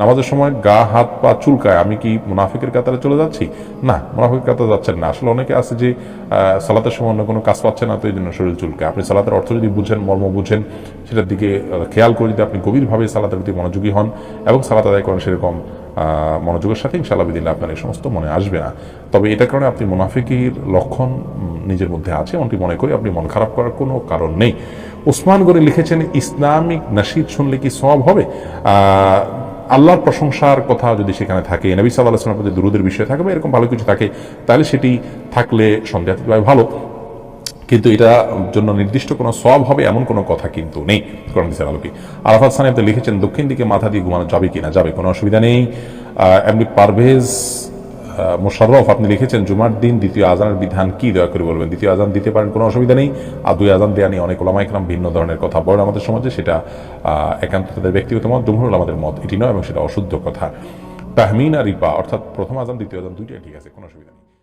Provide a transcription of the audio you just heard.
নামাজের সময় গা, হাত, পা চুলকায়, আমি কি মুনাফিকের কাতারে চলে যাচ্ছি? না, মুনাফিকের কাতারে যাচ্ছেন না। আসলে অনেকে আছে যে সালাতের সময় অন্য কোনো কাজ পাচ্ছে না, তো এই জন্য শরীর চুলকায়। আপনি সালাতের অর্থ যদি বুঝেন, মর্ম বুঝেন, সেটার দিকে খেয়াল করে যদি আপনি গভীরভাবে সালাতের প্রতি মনোযোগী হন এবং সালাত আদায় করেন সেরকম মনোযোগের সাথে ইনশাল্লাহ দিলে আপনার এই সমস্ত মনে আসবে না। তবে এটার কারণে আপনি মুনাফিকির লক্ষণ নিজের মধ্যে আছে, এমনটি মনে করি। আপনি মন খারাপ করার কোনো কারণ নেই। ওসমান গনি লিখেছেন, ইসলামিক নাসিদ শুনলে কি সব হবে? আল্লাহর প্রশংসার কথা যদি সেখানে থাকে, নবী সাল্লাহ আসলামের প্রতি দুরুদের বিষয় থাকে বা এরকম ভালো কিছু থাকে, তাহলে সেটি থাকলে সন্দেহাতীতভাবে ভালো। কিন্তু এটা জন্য নির্দিষ্ট কোনো সব হবে এমন কোনো কথা কিন্তু নেই কোরআন হাদিসের আলোকে। আরাফাত আপনি লিখেছেন, দক্ষিণ দিকে মাথা দিয়ে ঘুমানো যাবে কিনা? যাবে, কোনো অসুবিধা নেই। এমনি পারভেজ মোশাররফ, আপনি লিখেছেন, জুমার দিন দ্বিতীয় আজানের বিধান কি? দয়া করে বলবেন, দ্বিতীয় আজান দিতে পারেন, কোনো অসুবিধা নেই। আর দুই আজান দেওয়া নিয়ে অনেক ওলামাইকরাম ভিন্ন ধরনের কথা বলেন আমাদের সমাজে, সেটা একান্ত তাদের ব্যক্তিগত মত জমহুর আমাদের মত, এটি নয় এবং সেটা অশুদ্ধ কথা। তাহমিন আর রিপা, অর্থাৎ প্রথম আজান, দ্বিতীয় আজান, দুইটাই ঠিক আছে, কোনো অসুবিধা নেই।